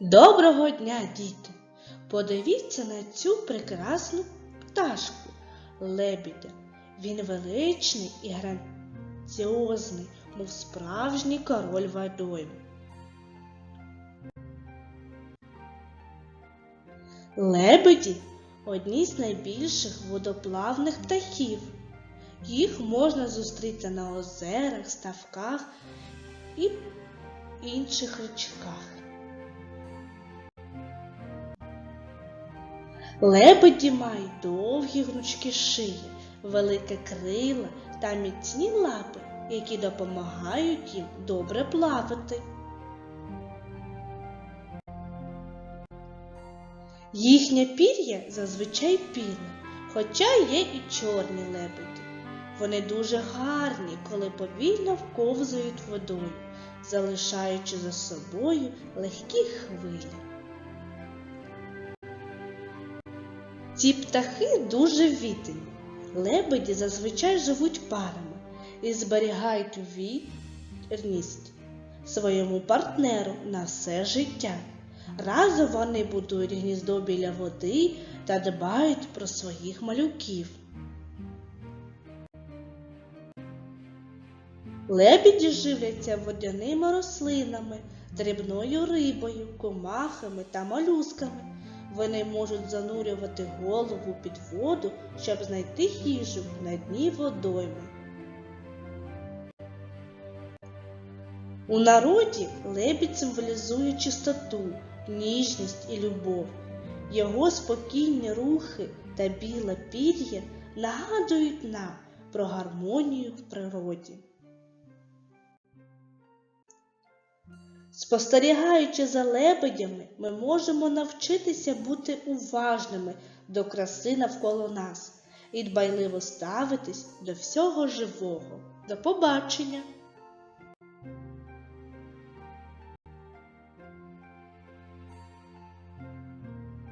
Доброго дня, діти! Подивіться на цю прекрасну пташку лебідя. Він величний і грандіозний, мов справжній король водойм. Лебеді одні з найбільших водоплавних птахів. Їх можна зустріти на озерах, ставках і інших річках. Лебеді мають довгі гнучкі шиї, велике крила та міцні лапи, які допомагають їм добре плавати. Їхнє пір'я зазвичай біле, хоча є і чорні лебеді. Вони дуже гарні, коли повільно вковзають водою, залишаючи за собою легкі хвилі. Ці птахи дуже віддані. Лебеді зазвичай живуть парами і зберігають вірність своєму партнеру на все життя. Разом вони будують гніздо біля води та дбають про своїх малюків. Лебеді живляться водяними рослинами, дрібною рибою, комахами та молюсками. Вони можуть занурювати голову під воду, щоб знайти їжу на дні водойми. У народі лебідь символізує чистоту, ніжність і любов. Його спокійні рухи та біле пір'я нагадують нам про гармонію в природі. Спостерігаючи за лебедями, ми можемо навчитися бути уважними до краси навколо нас і дбайливо ставитись до всього живого. До побачення!